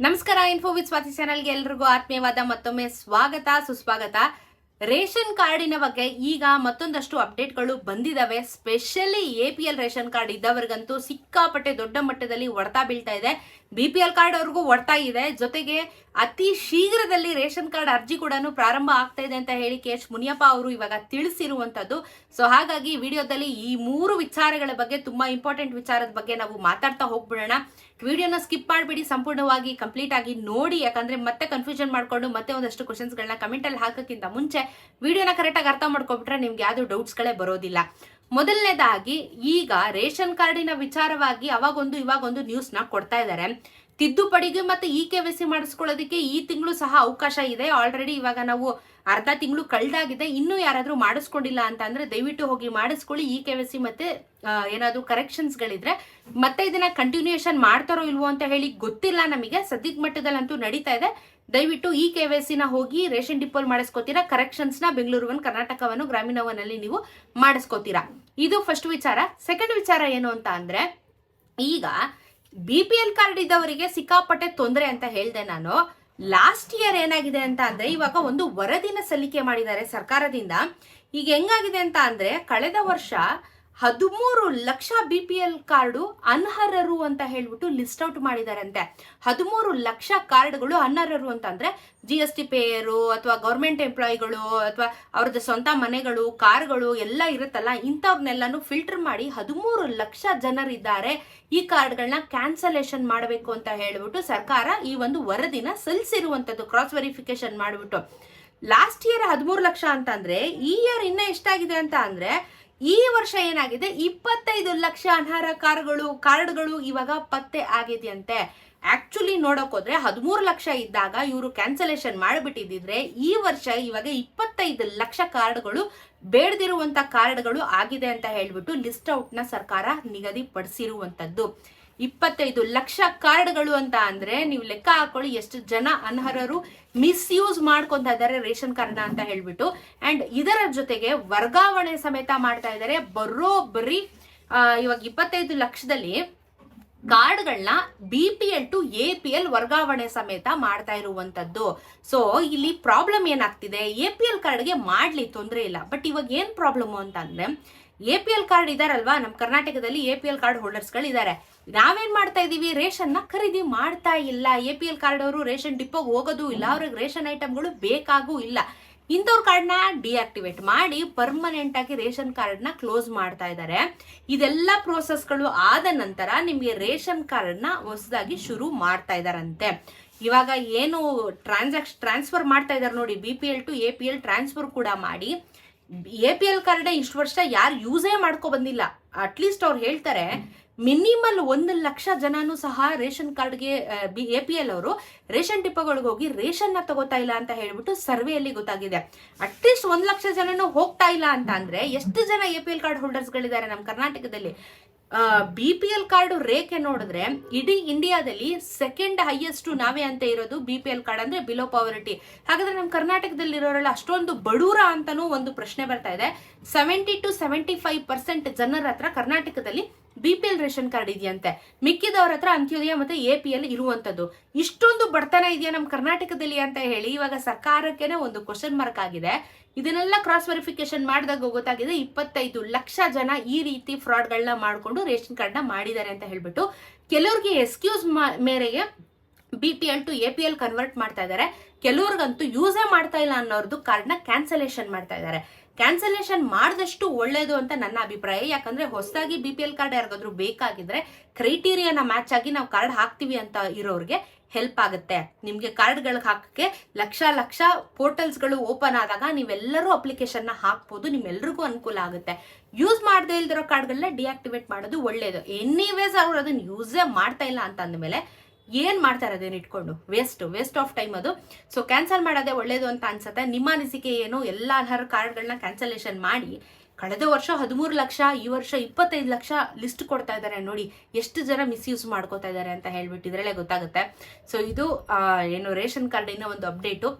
ನಮಸ್ಕಾರ info with Swati ಚಾನಲ್ಗೆ ಎಲ್ರಿಗೂ ಆತ್ಮೀಯವಾದ ಮತ್ತೊಮ್ಮೆ ಸ್ವಾಗತ ಸುಸ್ವಾಗತ. ರೇಷನ್ ಕಾರ್ಡಿನ ಬಗ್ಗೆ ಈಗ ಮತ್ತೊಂದಷ್ಟು ಅಪ್ಡೇಟ್ಗಳು ಬಂದಿದ್ದಾವೆ specially A P L ration card ಇದ್ದವರಿಗಂತೂ ಸಿಕ್ಕಾಪಟ್ಟೆ ದೊಡ್ಡ ಮಟ್ಟದಲ್ಲಿ ಹೊಡ್ತಾ ಬೀಳ್ತಾ ಇದೆ. ಬಿ ಪಿ ಎಲ್ ಕಾರ್ಡ್ ಅವ್ರಿಗೂ ಹೊಡ್ತಾ ಇದೆ. ಜೊತೆಗೆ ಅತಿ ಶೀಘ್ರದಲ್ಲಿ ರೇಷನ್ ಕಾರ್ಡ್ ಅರ್ಜಿ ಕೂಡ ಪ್ರಾರಂಭ ಆಗ್ತಾ ಇದೆ ಅಂತ ಹೇಳಿ ಕೆ ಎಚ್ ಮುನಿಯಪ್ಪ ಅವರು ಇವಾಗ ತಿಳಿಸಿರುವಂತದ್ದು. ಸೊ ಹಾಗಾಗಿ ವಿಡಿಯೋದಲ್ಲಿ ಈ ಮೂರು ವಿಚಾರಗಳ ಬಗ್ಗೆ ತುಂಬಾ ಇಂಪಾರ್ಟೆಂಟ್ ವಿಚಾರದ ಬಗ್ಗೆ ನಾವು ಮಾತಾಡ್ತಾ ಹೋಗ್ಬಿಡೋಣ. ವಿಡಿಯೋನ ಸ್ಕಿಪ್ ಮಾಡಿಬಿಡಿ, ಸಂಪೂರ್ಣವಾಗಿ ಕಂಪ್ಲೀಟ್ ಆಗಿ ನೋಡಿ. ಯಾಕಂದ್ರೆ ಮತ್ತೆ ಕನ್ಫ್ಯೂಷನ್ ಮಾಡ್ಕೊಂಡು ಮತ್ತೆ ಒಂದಷ್ಟು ಕ್ವಶನ್ಸ್ಗಳನ್ನ ಕಮೆಂಟಲ್ಲಿ ಹಾಕೋಕ್ಕಿಂತ ಮುಂಚೆ ವಿಡಿಯೋನ ಕರೆಕ್ಟಾಗಿ ಅರ್ಥ ಮಾಡ್ಕೊಬಿಟ್ರೆ ನಿಮ್ಗೆ ಯಾವ್ದು ಡೌಟ್ಸ್ಗಳೇ ಬರೋದಿಲ್ಲ. ಮೊದಲನೇದಾಗಿ ಈಗ ರೇಷನ್ ಕಾರ್ಡಿನ ವಿಚಾರವಾಗಿ ಅವಾಗೊಂದು ಇವಾಗೊಂದು ನ್ಯೂಸ್ನ ಕೊಡ್ತಾ ಇದ್ದಾರೆ ತಿದ್ದುಪಡಿಗೆ ಮತ್ತೆ ಇ ಕೆ ಸಿ ಮಾಡಿಸ್ಕೊಳ್ಳೋದಕ್ಕೆ ಈ ತಿಂಗಳು ಸಹ ಅವಕಾಶ ಇದೆ. ಆಲ್ರೆಡಿ ಇವಾಗ ನಾವು ಅರ್ಧ ತಿಂಗಳು ಕಳೆದಾಗಿದೆ. ಇನ್ನೂ ಯಾರಾದರೂ ಮಾಡಿಸ್ಕೊಂಡಿಲ್ಲ ಅಂತ ಅಂದರೆ ದಯವಿಟ್ಟು ಹೋಗಿ ಮಾಡಿಸ್ಕೊಳ್ಳಿ. ಇ ಕೆ ಸಿ ಮತ್ತೆ ಏನಾದರೂ ಕರೆಕ್ಷನ್ಸ್ಗಳಿದ್ರೆ ಕರೆಕ್ಷನ್ಸ್ ಗಳಿದ್ರೆ ಮತ್ತೆ ಇದನ್ನ ಕಂಟಿನ್ಯೂಯೇಷನ್ ಮಾಡ್ತಾರೋ ಇಲ್ವೋ ಅಂತ ಹೇಳಿ ಗೊತ್ತಿಲ್ಲ ನಮಗೆ. ಸದ್ಯದ ಮಟ್ಟದಲ್ಲಂತೂ ನಡೀತಾ ಇದೆ. ದಯವಿಟ್ಟು ಈ ಕೆ ವೈ ಸಿನ ಹೋಗಿ ರೇಷನ್ ಡಿಪೋಲ್ ಮಾಡಿಸ್ಕೋತೀರಾ? ಕರೆಕ್ಷನ್ಸ್ನ ಬೆಂಗಳೂರು ಒನ್, ಕರ್ನಾಟಕವನ್ನು, ಗ್ರಾಮೀಣ ಒನ್ನಲ್ಲಿ ನೀವು ಮಾಡಿಸ್ಕೋತೀರಾ? ಇದು ಫಸ್ಟ್ ವಿಚಾರ. ಸೆಕೆಂಡ್ ವಿಚಾರ ಏನು ಅಂತ ಅಂದರೆ ಈಗ ಬಿ ಪಿ ಎಲ್ ಕಾರ್ಡ್ ಇದ್ದವರಿಗೆ ಸಿಕ್ಕಾಪಟ್ಟೆ ತೊಂದರೆ ಅಂತ ಹೇಳಿದೆ ನಾನು. ಲಾಸ್ಟ್ ಇಯರ್ ಏನಾಗಿದೆ ಅಂತ ಅಂದ್ರೆ ಇವಾಗ ಒಂದು ವರದಿನ ಸಲ್ಲಿಕೆ ಮಾಡಿದ್ದಾರೆ ಸರ್ಕಾರದಿಂದ. ಈಗ ಹೆಂಗಾಗಿದೆ ಅಂತ ಅಂದ್ರೆ, ಕಳೆದ ವರ್ಷ ಹದಿಮೂರು lakh B P L card ಅನರ್ಹರು ಅಂತ ಹೇಳ್ಬಿಟ್ಟು ಲಿಸ್ಟ್ ಔಟ್ ಮಾಡಿದಾರಂತೆ. ಹದಿಮೂರು ಲಕ್ಷ ಕಾರ್ಡ್ಗಳು ಅನರ್ಹರು ಅಂತಂದ್ರೆ ಜಿ ಎಸ್ ಟಿ ಪೇಯರು ಅಥವಾ ಗೌರ್ಮೆಂಟ್ ಎಂಪ್ಲಾಯಿಗಳು ಅಥವಾ ಅವ್ರದ್ದು ಸ್ವಂತ ಮನೆಗಳು, ಕಾರ್ಗಳು ಎಲ್ಲ ಇರುತ್ತಲ್ಲ ಇಂಥವ್ರನ್ನೆಲ್ಲಾನು ಫಿಲ್ಟರ್ ಮಾಡಿ ಹದಿಮೂರು ಲಕ್ಷ ಜನರಿದ್ದಾರೆ ಈ ಕಾರ್ಡ್ಗಳನ್ನ ಕ್ಯಾನ್ಸಲೇಷನ್ ಮಾಡಬೇಕು ಅಂತ ಹೇಳ್ಬಿಟ್ಟು ಸರ್ಕಾರ ಈ ಒಂದು ವರದಿನ ಸಲ್ಲಿಸಿರುವಂಥದ್ದು ಕ್ರಾಸ್ ವೆರಿಫಿಕೇಶನ್ ಮಾಡಿಬಿಟ್ಟು. ಲಾಸ್ಟ್ ಇಯರ್ ಹದಿಮೂರು ಲಕ್ಷ ಅಂತ ಅಂದ್ರೆ ಈ ಇಯರ್ ಇನ್ನ ಎಷ್ಟಾಗಿದೆ ಅಂತ ಅಂದ್ರೆ ಈ ವರ್ಷ ಏನಾಗಿದೆ? ಇಪ್ಪತ್ತೈದು ಲಕ್ಷ ಅನರ್ಹ ಕಾರ್ಗಳು ಕಾರ್ಡ್ಗಳು ಇವಾಗ ಪತ್ತೆ ಆಗಿದೆಯಂತೆ. ಆಕ್ಚುಲಿ ನೋಡಕ್ ಹೋದ್ರೆ ಹದಿಮೂರು ಲಕ್ಷ ಇದ್ದಾಗ ಇವರು ಕ್ಯಾನ್ಸಲೇಷನ್ ಮಾಡಿಬಿಟ್ಟಿದ್ರೆ ಈ ವರ್ಷ ಇವಾಗ ಇಪ್ಪತ್ತೈದು ಲಕ್ಷ ಕಾರ್ಡ್ಗಳು ಬೇಡದಿರುವಂತ ಕಾರ್ಡ್ಗಳು ಆಗಿದೆ ಅಂತ ಹೇಳಿಬಿಟ್ಟು ಲಿಸ್ಟ್ ಔಟ್ನ ಸರ್ಕಾರ ನಿಗದಿಪಡಿಸಿರುವಂತದ್ದು. ಇಪ್ಪತ್ತೈದು ಲಕ್ಷ ಕಾರ್ಡ್ಗಳು ಅಂತ ಅಂದ್ರೆ ನೀವು ಲೆಕ್ಕ ಹಾಕೊಳ್ಳಿ ಎಷ್ಟು ಜನ ಅನರ್ಹರು ಮಿಸ್ಯೂಸ್ ಮಾಡ್ಕೊಂತ ಇದ್ದಾರೆ ರೇಷನ್ ಕಾರ್ಡ್ನ ಅಂತ ಹೇಳ್ಬಿಟ್ಟು. ಅಂಡ್ ಇದರ ಜೊತೆಗೆ ವರ್ಗಾವಣೆ ಸಮೇತ ಮಾಡ್ತಾ ಇದ್ದಾರೆ. ಬರೋಬ್ಬರಿ ಇವಾಗ ಇಪ್ಪತ್ತೈದು ಲಕ್ಷದಲ್ಲಿ ಕಾರ್ಡ್ಗಳನ್ನ B P L to A P L ವರ್ಗಾವಣೆ ಸಮೇತ ಮಾಡ್ತಾ ಇರುವಂತದ್ದು. ಸೊ ಇಲ್ಲಿ ಪ್ರಾಬ್ಲಮ್ ಏನಾಗ್ತಿದೆ? ಎ ಪಿ ಎಲ್ ಕಾರ್ಡ್ಗೆ ಮಾಡ್ಲಿ ತೊಂದರೆ ಇಲ್ಲ. ಬಟ್ ಇವಾಗ ಏನ್ ಪ್ರಾಬ್ಲಮ್ ಅಂತ ಅಂದ್ರೆ ಎ ಪಿ ಎಲ್ ಕಾರ್ಡ್ ಇದಾರಲ್ವಾ? ನಮ್ಮ ಕರ್ನಾಟಕದಲ್ಲಿ ಎ ಪಿ ಎಲ್ ಕಾರ್ಡ್ ಹೋಲ್ಡರ್ಸ್ಗಳು ಇದ್ದಾರೆ ನಾವೇನ್ ಮಾಡ್ತಾ ಇದೀವಿ ರೇಷನ್ನ ಖರೀದಿ ಮಾಡ್ತಾ ಇಲ್ಲ. ಎ ಪಿ ಎಲ್ ಕಾರ್ಡ್ ಅವರು ರೇಷನ್ ಡಿಪೋಗೆ ಹೋಗೋದು ಇಲ್ಲ. ಅವ್ರಿಗೆ ರೇಷನ್ ಐಟಮ್ಗಳು ಬೇಕಾಗೂ ಇಲ್ಲ. ಇಂಥವ್ರ ಕಾರ್ಡ್ನ ಡಿಆಕ್ಟಿವೇಟ್ ಮಾಡಿ ಪರ್ಮನೆಂಟ್ ಆಗಿ ರೇಷನ್ ಕಾರ್ಡ್ನ ಕ್ಲೋಸ್ ಮಾಡ್ತಾ ಇದ್ದಾರೆ. ಇದೆಲ್ಲ ಪ್ರೋಸೆಸ್ಗಳು ಆದ ನಂತರ ನಿಮಗೆ ರೇಷನ್ ಕಾರ್ಡ್ನ ಹೊಸದಾಗಿ ಶುರು ಮಾಡ್ತಾ ಇದ್ದಾರಂತೆ. ಇವಾಗ ಏನು ಟ್ರಾನ್ಸಾಕ್ಷನ್ ಟ್ರಾನ್ಸ್ಫರ್ ಮಾಡ್ತಾ ಇದ್ದಾರೆ ನೋಡಿ. B P L to A P L transfer ಕೂಡ ಮಾಡಿ ಎ ಪಿ ಎಲ್ ಕಾರ್ಡ್ ಇಷ್ಟು ವರ್ಷ ಯಾರು ಯೂಸೇ ಮಾಡ್ಕೊ ಬಂದಿಲ್ಲ. ಅಟ್ಲೀಸ್ಟ್ ಅವ್ರು ಹೇಳ್ತಾರೆ, ಮಿನಿಮಲ್ ಒಂದು ಲಕ್ಷ ಜನನೂ ಸಹ ರೇಷನ್ ಕಾರ್ಡ್ಗೆ ಎ ಪಿ ಎಲ್ ಅವರು ರೇಷನ್ ಡಿಪೋಗಳಿಗೆ ಹೋಗಿ ರೇಷನ್ನ ತಗೋತಾ ಇಲ್ಲ ಅಂತ ಹೇಳ್ಬಿಟ್ಟು ಸರ್ವೆಯಲ್ಲಿ ಗೊತ್ತಾಗಿದೆ. ಅಟ್ಲೀಸ್ಟ್ ಒಂದು ಲಕ್ಷ ಜನನೂ ಹೋಗ್ತಾ ಇಲ್ಲ ಅಂತ ಅಂದ್ರೆ, ಎಷ್ಟು ಜನ ಎ ಪಿ ಎಲ್ ಕಾರ್ಡ್ ಹೋಲ್ಡರ್ಸ್ಗಳಿದ್ದಾರೆ ನಮ್ಮ ಕರ್ನಾಟಕದಲ್ಲಿ? ಬಿ ಪಿ ಎಲ್ ಕಾರ್ಡ್ ರೇಖೆ ನೋಡಿದ್ರೆ ಇಡೀ ಇಂಡಿಯಾದಲ್ಲಿ ಸೆಕೆಂಡ್ ಹೈಯೆಸ್ಟ್ ನಾವೇ ಅಂತ ಇರೋದು ಬಿ ಪಿ ಎಲ್ ಕಾರ್ಡ್ ಅಂದ್ರೆ ಬಿಲೋ ಪಾವರ್ಟಿ ಹಾಗಾದ್ರೆ ನಮ್ಮ ಕರ್ನಾಟಕದಲ್ಲಿ ಇರೋರೆಲ್ಲ ಅಷ್ಟೊಂದು ಬಡೂರ ಅಂತಾನೂ ಒಂದು ಪ್ರಶ್ನೆ ಬರ್ತಾ ಇದೆ. Seventy to seventy five percent ಜನರ ಹತ್ರ ಕರ್ನಾಟಕದಲ್ಲಿ B P L ration card ಇದೆಯಂತೆ. ಮಿಕ್ಕಿದವ್ರ ಹತ್ರ ಅಂತ್ಯೋದಯ ಮತ್ತೆ ಎ ಪಿ ಎಲ್ ಇರುವಂತದ್ದು. ಇಷ್ಟೊಂದು ಬಡತನ ಇದೆಯಾ ನಮ್ಮ ಕರ್ನಾಟಕದಲ್ಲಿ ಅಂತ ಹೇಳಿ ಇವಾಗ ಸರ್ಕಾರಕ್ಕೇನೆ ಒಂದು ಕ್ವಶನ್ ಮಾರ್ಕ್ ಆಗಿದೆ. ಇದನ್ನೆಲ್ಲ ಕ್ರಾಸ್ ವೆರಿಫಿಕೇಶನ್ ಮಾಡಿದಾಗ ಗೊತ್ತಾಗಿದೆ. ಇಪ್ಪತ್ತೈದು ಲಕ್ಷ ಜನ ಈ ರೀತಿ ಫ್ರಾಡ್ಗಳನ್ನ ಮಾಡಿಕೊಂಡು ರೇಷನ್ ಕಾರ್ಡ್ನ ಮಾಡಿದ್ದಾರೆ ಅಂತ ಹೇಳ್ಬಿಟ್ಟು ಕೆಲವ್ರಿಗೆ ಎಕ್ಸ್ಕ್ಯೂಸ್ ಮೇರೆಗೆ B P L to A P L convert ಮಾಡ್ತಾ ಇದ್ದಾರೆ. ಕೆಲವ್ರಿಗಂತೂ ಯೂಸೇ ಮಾಡ್ತಾ ಇಲ್ಲ ಅನ್ನೋರ್ದು ಕಾರ್ಡ್ನ ಕ್ಯಾನ್ಸಲೇಷನ್ ಮಾಡ್ತಾ ಇದ್ದಾರೆ. ಕ್ಯಾನ್ಸಲೇಷನ್ ಮಾಡಿದಷ್ಟು ಒಳ್ಳೇದು ಅಂತ ನನ್ನ ಅಭಿಪ್ರಾಯ. ಯಾಕಂದ್ರೆ ಹೊಸದಾಗಿ ಬಿ ಪಿ ಎಲ್ ಕಾರ್ಡ್ ಯಾರಿಗಾದ್ರೂ ಬೇಕಾಗಿದ್ರೆ ಕ್ರೈಟೀರಿಯಾನ ಮ್ಯಾಚ್ ಆಗಿ ನಾವು ಕಾರ್ಡ್ ಹಾಕ್ತೀವಿ ಅಂತ ಇರೋರಿಗೆ ಹೆಲ್ಪ್ ಆಗುತ್ತೆ. ನಿಮಗೆ ಕಾರ್ಡ್ಗಳಿಗೆ ಹಾಕಕ್ಕೆ ಲಕ್ಷ ಲಕ್ಷ ಪೋರ್ಟಲ್ಸ್ಗಳು ಓಪನ್ ಆದಾಗ ನೀವೆಲ್ಲರೂ ಅಪ್ಲಿಕೇಶನ್ನ ಹಾಕ್ಬೋದು, ನಿಮ್ಮೆಲ್ರಿಗೂ ಅನುಕೂಲ ಆಗುತ್ತೆ. ಯೂಸ್ ಮಾಡದೇ ಇಲ್ದಿರೋ ಕಾರ್ಡ್ಗಳನ್ನ ಡಿಆಕ್ಟಿವೇಟ್ ಮಾಡೋದು ಒಳ್ಳೇದು. ಎನಿವೇಸ್ ಅವ್ರು ಅದನ್ನ ಯೂಸೇ ಮಾಡ್ತಾ ಇಲ್ಲ ಅಂತ ಅಂದಮೇಲೆ ಏನ್ ಮಾಡ್ತಾರೆ ಅದೇನು ಇಟ್ಕೊಂಡು? ವೇಸ್ಟ್ ವೇಸ್ಟ್ ಆಫ್ ಟೈಮ್ ಅದು. ಸೊ ಕ್ಯಾನ್ಸಲ್ ಮಾಡೋದೇ ಒಳ್ಳೇದು ಅಂತ ಅನ್ಸುತ್ತೆ. ನಿಮ್ಮ ಅನಿಸಿಕೆ ಏನು? ಎಲ್ಲ ಅನರ್ಹ ಕಾರ್ಡ್ಗಳನ್ನ ಕ್ಯಾನ್ಸಲೇಷನ್ ಮಾಡಿ ಕಳೆದ ವರ್ಷ ಹದಿಮೂರು ಲಕ್ಷ, ಈ ವರ್ಷ ಇಪ್ಪತ್ತೈದು ಲಕ್ಷ ಲಿಸ್ಟ್ ಕೊಡ್ತಾ ಇದ್ದಾರೆ ನೋಡಿ. ಎಷ್ಟು ಜನ ಮಿಸ್ಯೂಸ್ ಮಾಡ್ಕೋತಾ ಇದ್ದಾರೆ ಅಂತ ಹೇಳ್ಬಿಟ್ಟು ಇದರಲ್ಲೇ ಗೊತ್ತಾಗುತ್ತೆ. ಸೊ ಇದು ಏನು ರೇಷನ್ ಕಾರ್ಡಿನ ಒಂದು ಅಪ್ಡೇಟು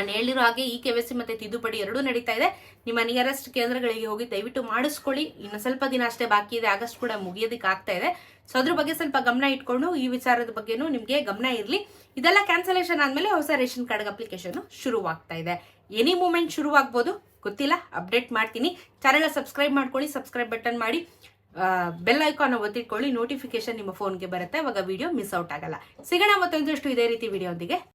ನಾನು ಹೇಳಿರೋ ಹಾಗೆ ಈ ಕೆ ಸಿ ಮತ್ತೆ ತಿದ್ದುಪಡಿ ಎರಡೂ ನಡೀತಾ ಇದೆ. ನಿಮ್ಮ ನಿಯರೆಸ್ಟ್ ಕೇಂದ್ರಗಳಿಗೆ ಹೋಗಿ ದಯವಿಟ್ಟು ಮಾಡಿಸ್ಕೊಳ್ಳಿ. ಇನ್ನು ಸ್ವಲ್ಪ ದಿನ ಅಷ್ಟೇ ಬಾಕಿ ಇದೆ. ಆಗಸ್ಟ್ ಕೂಡ ಮುಗಿಯೋದಕ್ಕೆ ಆಗ್ತಾ ಇದೆ. ಸೊ ಅದ್ರ ಬಗ್ಗೆ ಸ್ವಲ್ಪ ಗಮನ ಇಟ್ಕೊಂಡು ಈ ವಿಚಾರದ ಬಗ್ಗೆನೂ ನಿಮಗೆ ಗಮನ ಇರಲಿ. ಇದೆಲ್ಲ ಕ್ಯಾನ್ಸಲೇಷನ್ ಆದಮೇಲೆ ಹೊಸ ರೇಷನ್ ಕಾರ್ಡ್ ಅಪ್ಲಿಕೇಶನ್ ಶುರುವಾಗ್ತಾ ಇದೆ. ಎನಿ ಮೂಮೆಂಟ್ ಶುರುವಾಗ್ಬೋದು. ಗೊತ್ತಿಲ್ಲ ಅಪ್ಡೇಟ್ ಮಾಡ್ತೀನಿ. ಚಾನೆಲ್ ಸಬ್ಸ್ಕ್ರೈಬ್ ಮಾಡ್ಕೊಳ್ಳಿ ಸಬ್ಸ್ಕ್ರೈಬ್ ಬಟನ್ ಮಾಡಿ. ಬೆಲ್ ಐಕಾನ್ ಒತ್ತಿಟ್ಕೊಳ್ಳಿ. ನೋಟಿಫಿಕೇಶನ್ ನಿಮ್ಮ ಫೋನ್ಗೆ ಬರುತ್ತೆ. ಅವಾಗ ವಿಡಿಯೋ ಮಿಸ್ ಔಟ್ ಆಗಲ್ಲ. ಸಿಗೋಣ ಮತ್ತೊಂದಷ್ಟು ಇದೇ ರೀತಿ ವಿಡಿಯೋ ಒಂದಿಗೆ.